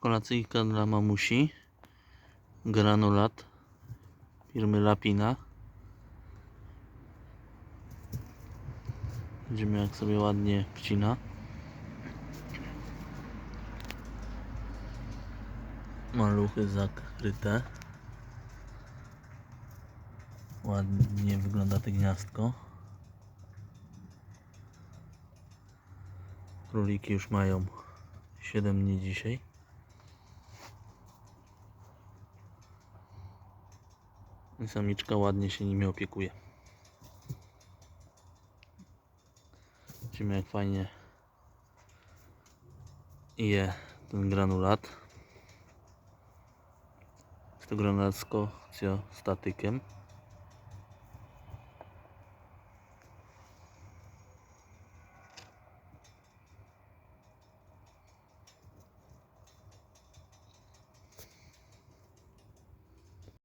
Kolacyjka dla mamusi. Granulat firmy Lapina. Widzimy jak sobie ładnie wcina. Maluchy zakryte. Ładnie wygląda to gniazdko. Króliki już mają 7 dni dzisiaj. I samiczka ładnie się nimi opiekuje. Widzimy jak fajnie je ten granulat. Jest to granulat z kocjostatykiem.